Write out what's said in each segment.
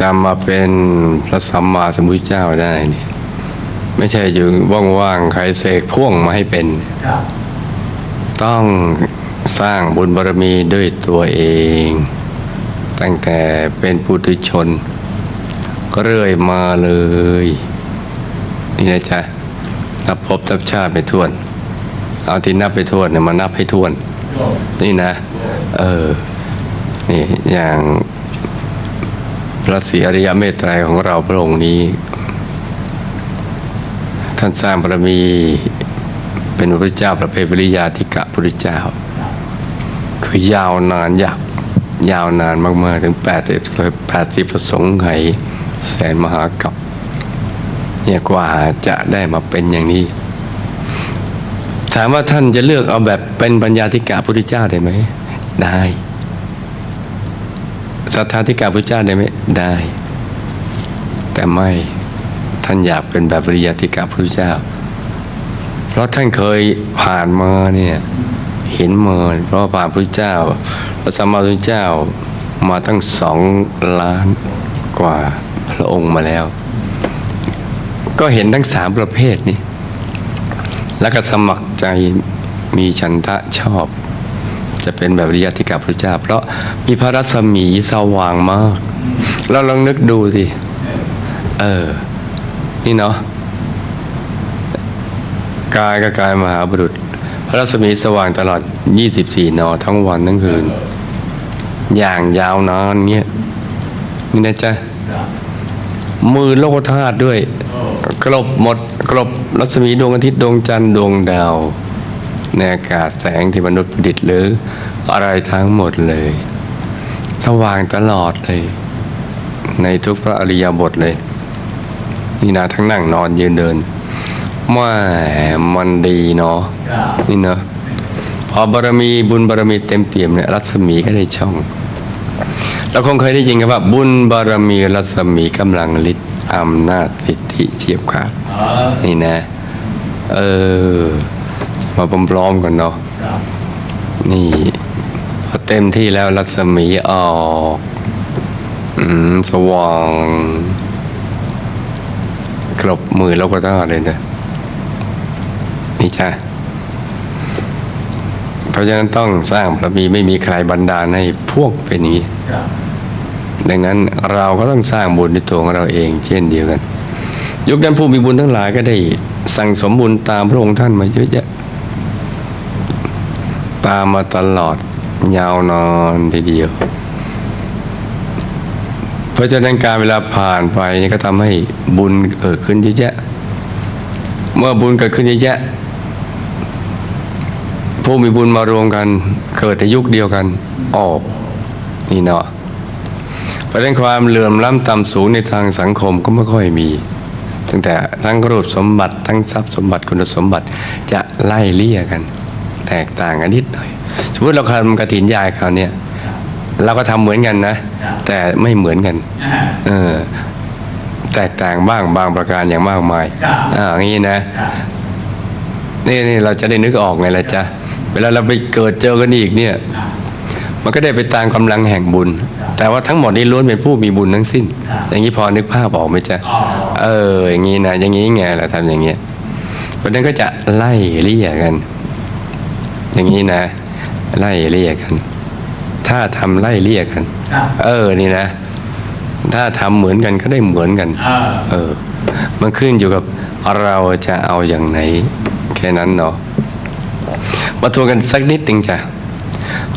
จะมาเป็นพระสัมมาสัมพุทธเจ้าได้นี่ไม่ใช่อยู่ว่างๆใครเสกพ่วงมาให้เป็น ต้องสร้างบุญบารมีด้วยตัวเอง ตั้งแต่เป็นปุถุชน ก็เรื่อยมาเลย นี่นะจ๊ะนับพบนับชาติไปทวน เอาที่นับไปทวนเนี่ยมานับให้ทวน นี่นะ เออ นี่อย่าง พระศรีอริยเมตไตรของเราพระองค์นี้ ท่านสร้างบารมีเป็นพระเจ้าประเภทวิริยาธิกะพุทธเจ้า คือยาวนานอยากยาวนานมากๆ ถึงแปดสิบแปดสิบประสงค์ไขแสนมหากับเนี่ยกว่าจะได้มาเป็นอย่างนี้ ถามว่าท่านจะเลือกเอาแบบเป็นปัญญาธิกะพุทธเจ้าได้ไหม ได้ สัทธาธิกะพุทธเจ้าได้ไหมได้ แต่ไม่ท่านอยากเป็นแบบปริยาธิกะพุทธเจ้า เพราะท่านเคยผ่านมาเนี่ยเห็นมาเพราะผ่านพระเจ้าพระสัมมาสัมพุทธเจ้ามาตั้งสองล้านกว่าพระองค์มาแล้ว ก็เห็นทั้งสามประเภทนี้ แล้วก็สมัครใจมีฉันทะชอบ จะเป็นแบบริยติกับพระเจ้า เพราะมีพระรัศมีสว่างมาก เราลองนึกดูสิ เออ นี่เนาะกายก็กายมหาบุรุษ พระรัศมีสว่างตลอด 24 นอทั้งวันทั้งคืน อย่างยาวนานเนี่ย นี่นะจ๊ะมือโลกธาตุด้วย กลบหมด กลบรัศมีดวงอาทิตย์ดวงจันทร์ดวงดาว ในอากาศแสงที่มนุษย์ประดิษฐ์หรืออะไรทั้งหมดเลย สว่างตลอดเลย ในทุกพระอริยบทเลย นี่นะทั้งนั่งนอนยืนเดินแม่มันดีเนาะครับนี่เนาะพอบารมีบุญบารมีเต็มเปี่ยมเนี่ยรัศมีก็ได้ช่อง เราคงเคยได้ยินกันว่า บุญบารมีรัศมีกำลังฤทธิ์อำนาจสิทธิเฉียบขาดเออนี่นะ เออ มาพร้อมๆกันเนาะครับนี่พอเต็มที่แล้วรัศมีออกอืมสว่างกรบมือแล้วก็ต้องเลยนะนี่จ้ะเพราะฉะนั้นต้องสร้างบารมีไม่มีใครบันดาลให้พวกเป็นอย่างนี้ครับดังนั้นเราก็ต้องสร้างบุญในตัวของเราเอง เช่นเดียวกัน ยุคนั้นผู้มีบุญทั้งหลายก็ได้สั่งสมบุญตามพระองค์ท่านมาเยอะแยะ ตามมาตลอดยาวนานทีเดียว เพราะฉะนั้นการเวลาผ่านไปนี่ก็ทำให้บุญเกิดขึ้นเยอะแยะ เมื่อบุญเกิดขึ้นเยอะแยะ ผู้มีบุญมารวมกันเกิดในยุคเดียวกันออกนี่เนาะเพราะฉะนั้นความเหลื่อมล้ำต่ำสูงในทางสังคมก็ไม่ค่อยมีตั้งแต่ทั้งรูปสมบัติทั้งทรัพย์สมบัติคุณสมบัติจะไล่เลี่ยกัน แตกต่างกันนิดหน่อย สมมติเราทำกระถินยายคราวเนี้ยเราก็ทำเหมือนกันนะ แต่ไม่เหมือนกันอ่าเออแตกต่างบ้างบางประการอย่างมากมายครับอ่าอย่างนี้นะครับนี่นี่เราจะได้นึกออกไงล่ะจ๊ะเวลาเราไปเกิดเจอกันอีกเนี่ยอ่ามันก็ได้ไปตามกำลังแห่งบุญ แต่ว่าทั้งหมดนี้ล้วนเป็นผู้มีบุญทั้งสิ้นครับอย่างนี้พอนึกภาพออกไหมจ๊ะอ๋อเออ อย่างนี้นะอย่างนี้ไงล่ะทำอย่างเงี้ยเพราะฉะนั้นก็จะไล่เลี่ยกัน อย่างนี้นะ ไล่เลี่ยกัน ถ้าทำไล่เลี่ยกันครับเออนี่นะ ถ้าทำเหมือนกันก็ได้เหมือนกันเออเออ มันขึ้นอยู่กับเราจะเอาอย่างไหน แค่นั้นเนาะมาทวนกันสักนิดหนึ่งจ้ะ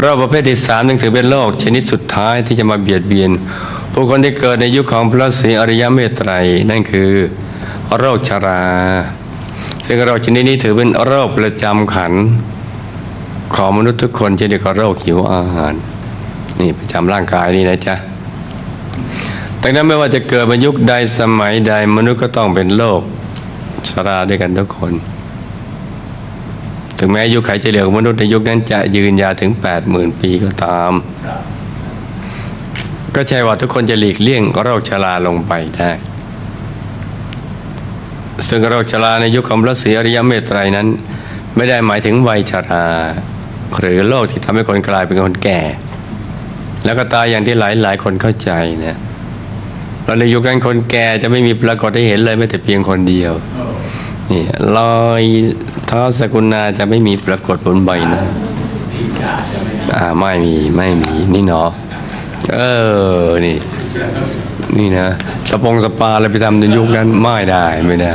โรคประเภทที่สามนึงถือเป็นโรคชนิดสุดท้ายที่จะมาเบียดเบียน ผู้คนที่เกิดในยุคของพระศรีอริยเมตไตรนั่นคือโรคชรา ซึ่งโรคชนิดนี้ถือเป็นโรคประจำขัน ของมนุษย์ทุกคนเช่นเดียวกับโรคหิวอาหาร นี่ประจำร่างกายนี่นะจ๊ะดังนั้นไม่ว่าจะเกิดมายุคใดสมัยใดมนุษย์ก็ต้องเป็นโรคชราด้วยกันทุกคน ถึงแม้อยุคไขเฉลี่ยของมนุษย์ในยุคนั้นจะยืนยาวถึง 80,000 ปีก็ตาม ก็ใช่ว่าทุกคนจะหลีกเลี่ยงโรคชราลงไปได้ซึ่งโรคชราในยุคของพระศรีอริยเมตไตรนั้น ไม่ได้หมายถึงวัยชรา หรือโรคที่ทำให้คนกลายเป็นคนแก่ แล้วก็ตายอย่างที่หลายหลายคนเข้าใจนะแล้วในยุคนั้นคนแก่จะไม่มีปรากฏให้เห็นเลยแม้แต่เพียงคนเดียวนี่รอยเท้าสกุณาจะไม่มีปรากฏบนใบนะอ่าไม่มีไม่มีนี่เนาะเออนี่ นี่นะสปงสปาอะไรไปทำในยุคนั้นไม่ได้ไม่ได้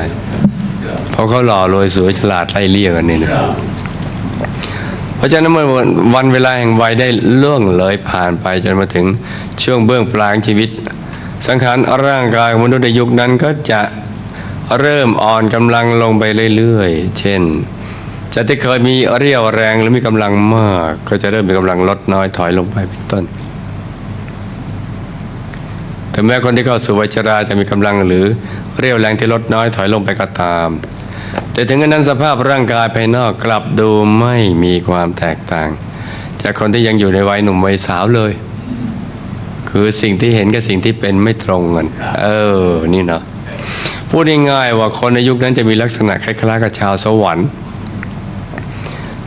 เพราะเขาหล่อรวยสวยฉลาดไล่เลี่ยกันนี่นะ เพราะฉะนั้นเมื่อวันเวลาแห่งวัยได้ล่วงเลยผ่านไปจนมาถึงช่วงเบื้องปลายชีวิต สังขารร่างกายของมนุษย์ในยุคนั้นก็จะเริ่มอ่อนกำลังลงไปเรื่อยๆ เช่นจากที่เคยมีเรี่ยวแรงหรือมีกำลังมาก ก็จะเริ่มมีกำลังลดน้อยถอยลงไปเป็นต้นถึงแม้คนที่เข้าสู่วัยชราจะมีกำลังหรือเรี่ยวแรงที่ลดน้อยถอยลงไปก็ตาม แต่ถึงกระนั้นสภาพร่างกายภายนอกกลับดูไม่มีความแตกต่าง จากคนที่ยังอยู่ในวัยหนุ่มวัยสาวเลย คือสิ่งที่เห็นกับสิ่งที่เป็นไม่ตรงกัน เออ นี่เนาะพูดง่ายๆว่าคนในยุคนั้นจะมีลักษณะคล้ายๆกับชาวสวรรค์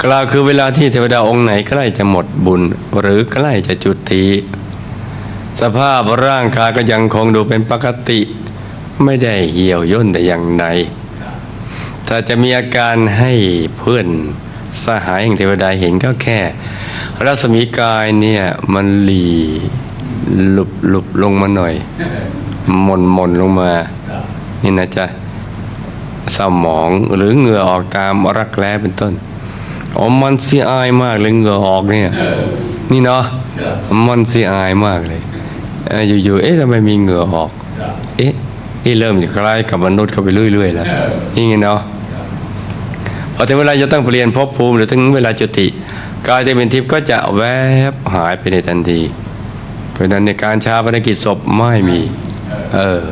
กล่าวคือเวลาที่เทวดาองค์ไหนใกล้จะหมดบุญ หรือใกล้จะจุติสภาพร่างกายก็ยังคงดูเป็นปกติ ไม่ได้เหี่ยวย่นแต่อย่างใด ถ้าจะมีอาการให้เพื่อนสหายแห่งเทวดาเห็นก็แค่ รัศมีกายเนี่ยมันหลีหลุบหลุบลงมาหน่อยหม่นหม่นลงมา นี่นะจ๊ะสมองหรือเหงื่อออกตามรักแร้เป็นต้นอ๋อมันเสียอายมากเลยเหงื่อออกเนี่ย นี่เนาะมันเสียอายมากเลยเออยู่ๆเอ๊ะทำไมมีเหงื่อออก เอ๊ะนี่เริ่มจะคล้ายกับมนุษย์เข้าไปเรื่อยๆแล้วนี่ไงเนาะ พอถึงเวลาจะต้องเปลี่ยนภพภูมิหรือถึงเวลาจุติกายที่เป็นทิพย์ก็จะแวบหายไปในทันที เพราะนั้นในการชาปนกิจศพไม่มี เออ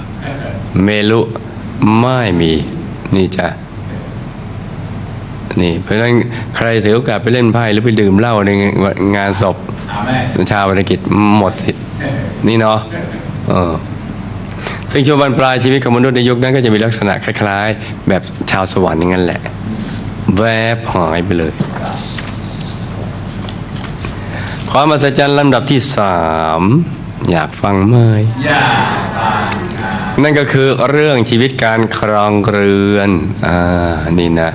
เมลุไม่มี นี่จ้ะนี่เพราะนั้นใครถือโอกาสไปเล่นไพ่หรือไปดื่มเหล้าในงานศพอาแม่ชาวบรรณกิจหมดสินี่เนาะเออซึ่งช่วงบรรปลายชีวิตของมนุษย์ในยุคนั้นก็จะมีลักษณะคล้าย ๆ แบบชาวสวรรค์อย่างนั้นแหละ แวบหายไปเลย ความมหัศจรรย์ลำดับที่สามอยากฟังไหมอย่าฟังนั่นก็คือเรื่องชีวิตการครองเรือน อ่า นี่นะ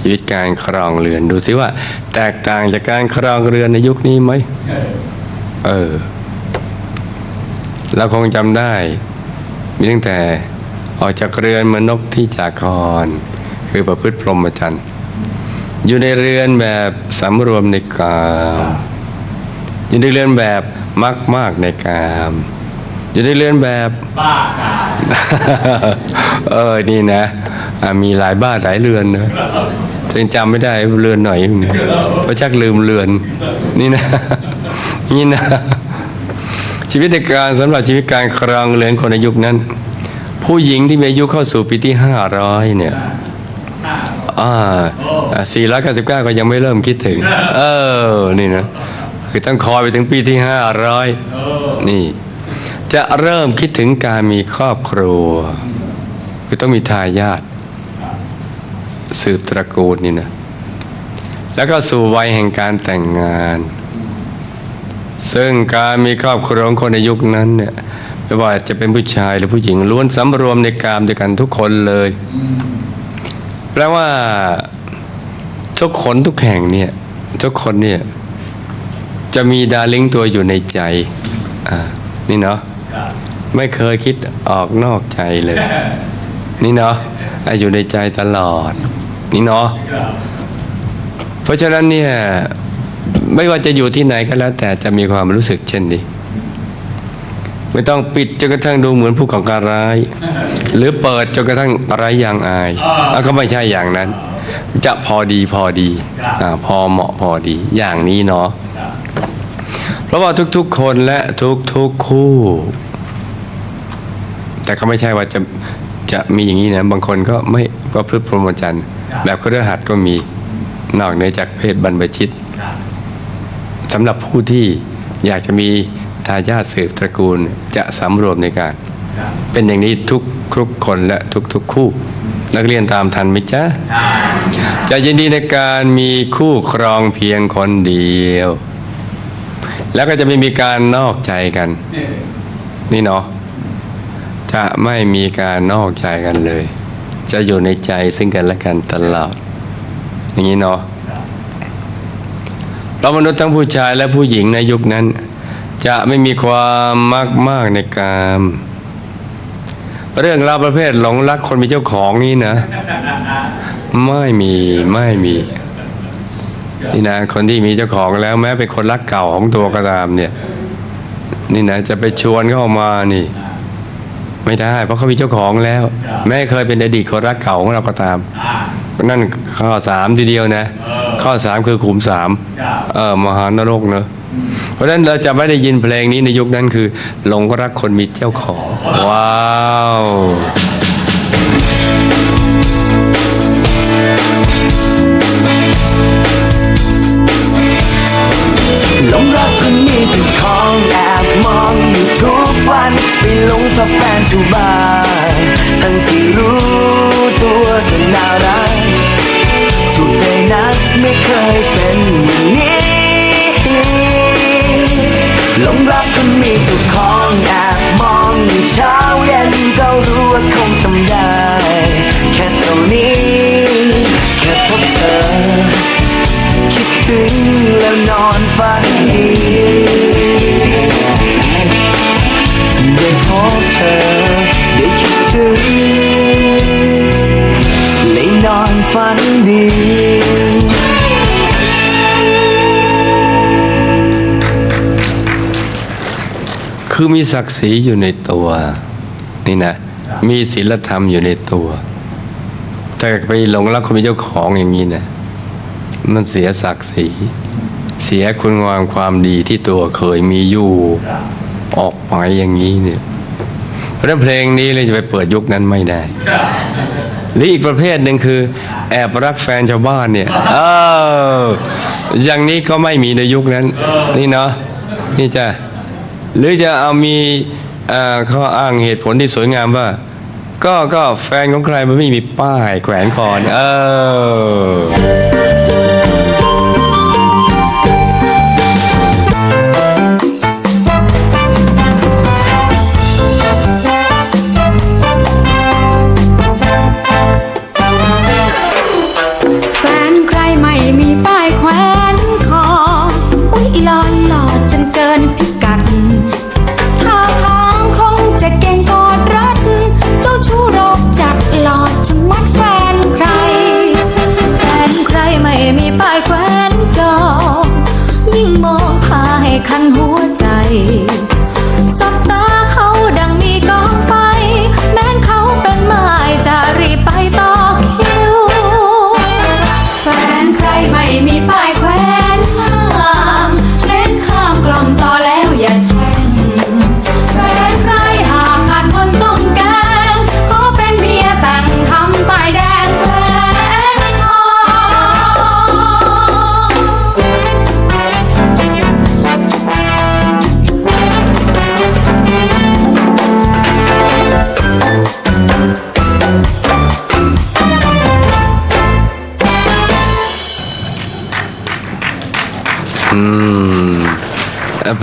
ชีวิตการครองเรือน ดูสิว่า แตกต่างจากการครองเรือนในยุคนี้ไหม เออ เราคงจำได้ มีตั้งแต่ออกจากเรือนเหมือนนกที่จากคอน คือประพฤติพรหมจรรย์ อยู่ในเรือนแบบสำรวมในกามอยู่ในเรือนแบบมักมากในกามอยู่ในเรือนแบบบ้ากายเออนี่นะอะมีหลายบ้านหลายเรือนนะถึงจำไม่ได้เรือนหน่อยเพราะชักลืมเรือน นี่นะนี่นะ ชีวิตในการสำหรับชีวิตการครองเรือนคนในยุคนั้น ผู้หญิงที่มีอายุเข้าสู่ปีที่ห้าร้อยเนี่ย อ่าสี่ร้อยเก้าสิบเก้าก็ยังไม่เริ่มคิดถึง เออ นี่นะ คือต้องคอยไปถึงปีที่ห้าร้อยนี่ จะเริ่มคิดถึงการมีครอบครัว คือต้องมีทายาทสืบตระกูลนี่นะ แล้วก็สู่วัยแห่งการแต่งงาน ซึ่งการมีครอบครัวของคนในยุคนั้นเนี่ยไม่ว่าจะเป็นผู้ชายหรือผู้หญิงล้วนสำรวมในกามด้วยกันทุกคนเลย แปลว่าทุกคนทุกแห่งเนี่ย ทุกคนเนี่ย จะมีดาริ่งตัวอยู่ในใจ อ่า นี่เนาะไม่เคยคิดออกนอกใจเลย นี่เนาะอะอยู่ในใจตลอด นี่เนาะเพราะฉะนั้นเนี่ย ไม่ว่าจะอยู่ที่ไหนก็แล้ว แต่จะมีความรู้สึกเช่นนี้ ไม่ต้องปิดจนกระทั่งดูเหมือนผู้ก่อการร้าย หรือเปิดจนกระทั่งไร้ยางอายอะก็ไม่ใช่อย่างนั้น จะพอดีพอดีอ่าพอเหมาะพอดีอย่างนี้เนาะเพราะว่าทุกๆคนและทุกๆคู่ แต่ก็ไม่ใช่ว่าจะจะมีอย่างนี้นะบางคนก็ไม่ก็พฤติพรหมจรรย์แบบเครือหัดก็มีนอกเหนือจากเพศบรรพชิตสำหรับผู้ที่อยากจะมี ทายาทสืบตระกูลจะสำรวมในการ เป็นอย่างนี้ทุกทุกคนและทุกๆคู่ นักเรียนตามทันไหมจ๊ะจะยินดีในการมีคู่ครองเพียงคนเดียว แล้วก็จะไม่มีการนอกใจกัน นี่เนาะจะไม่มีการนอกใจกันเลย จะอยู่ในใจซึ่งกันและกันตลอด อย่างนี้เนาะเรามนุษย์ทั้งผู้ชายและผู้หญิงในยุคนั้น จะไม่มีความมากมากในกามเรื่องราวประเภทหลงรักคนมีเจ้าของนี่นะ ไม่มีไม่มีนี่นะคนที่มีเจ้าของแล้วแม้เป็นคนรักเก่าของตัวก็ตามเนี่ย นี่นะจะไปชวนเข้ามานี่ ไม่ได้ เพราะเขามีเจ้าของแล้ว แม้เคยเป็นอดีตคนรักเก่าของเราก็ตาม นั่นข้อสามทีเดียวนะ ข้อสามคือขุมสามเออมหานรกเนอะ ราะฉะนั้นเราจะไม่ได้ยินเพลงนี้ในยุคนั้นคือหลงรักคนมีเจ้าของ ว้าว คือมีศักดิ์ศรีอยู่ในตัว นี่นะ มีศีลธรรมอยู่ในตัวแต่ไปหลงรักคนมีเจ้าของอย่างนี้นะมันเสียศักดิ์ศรีเสียคุณงามความดีที่ตัวเคยมีอยู่ออกไปอย่างนี้เนี่ยเพราะเพลงนี้เลยจะไปเปิดยุคนั้นไม่ได้หรืออีกประเภทหนึ่งคือ แอบรักแฟนชาวบ้านเนี่ยเอออย่างนี้ก็ไม่มีในยุคนั้น นี่เนาะนี่จ้ะ หรือจะเอามีข้ออ้างเหตุผลที่สวยงามว่า ก็ก็แฟนของใครมันไม่มีป้ายแขวนคอเนี่ยเออ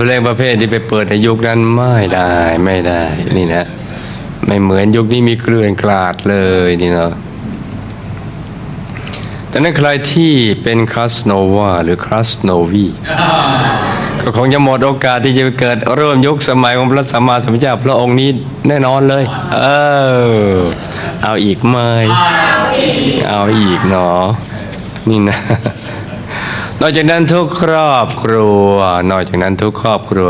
เพลงประเภทที่ไปเปิดในยุคนั้นไม่ได้ไม่ได้นี่นะ ไม่เหมือนยุคนี้มีเกลื่อนกลาดเลยนี่เนาะแต่นั้นใครที่เป็นคลาสโนวาหรือคลาสโนวีก็คงจะหมดโอกาสที่จะไปเกิดเริ่มยุคสมัยของพระสัมมาสัมพุทธเจ้าพระองค์นี้แน่นอนเลย เออ เอาอีกไหมเอาอีกเนาะนี่นะ นอกจากนั้นทุกครอบครัว นอกจากนั้นทุกครอบครัว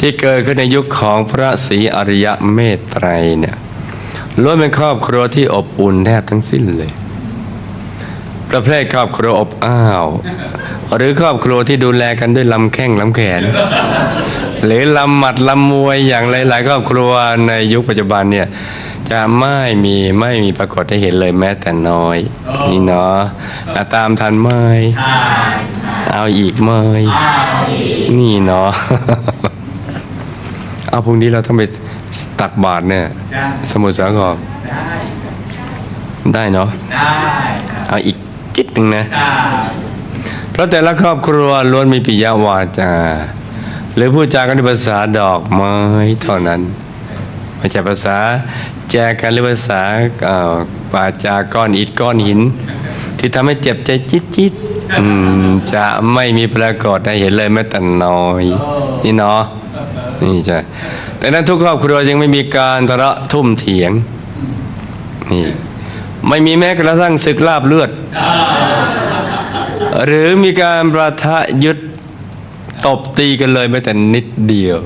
ที่เกิดขึ้นในยุคของพระศรีอริยเมตไตรเนี่ยล้วนเป็นครอบครัวที่อบอุ่นแทบทั้งสิ้นเลย ประเภทครอบครัวอบอ้าว หรือครอบครัวที่ดูแลกันด้วยลำแข้งลำแขน หรือลำหมัดลำมวยอย่างหลาย ๆ ครอบครัวในยุคปัจจุบันเนี่ยจะไม่มีไม่มีปรากฏให้เห็นเลยแม้แต่น้อย นี่เนาะอะตามทันไหม เอาอีกไหมนี่เนาะเอาพรุ่งนี้เราต้องไปตักบาตรเนี่ย สมุทรสาครได้ได้เนาะเอาอีกจิตหนึ่งนะ เพราะแต่ละครอบครัวล้วนมีปิยวาจา หรือพูดจากันด้วยภาษาดอกไม้เท่านั้นไม่ใช่ภาษาแจกันหรือภาษาเอ่าจาก้อนอิฐก้อนหิน ที่ทำให้เจ็บใจจิตจิต อืมจะไม่มีปรากฏให้เห็นเลยแม้แต่น้อย นี่เนาะนี่จ้ะแต่นั้นทุกครอบครัวยังไม่มีการทะเลาะทุ่มเถียงนี่ไม่มีแม้กระทั่งศึกลาบเลือด หรือมีการประทะยึดตบตีกันเลยแม้แต่นิดเดียว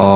อ๋อ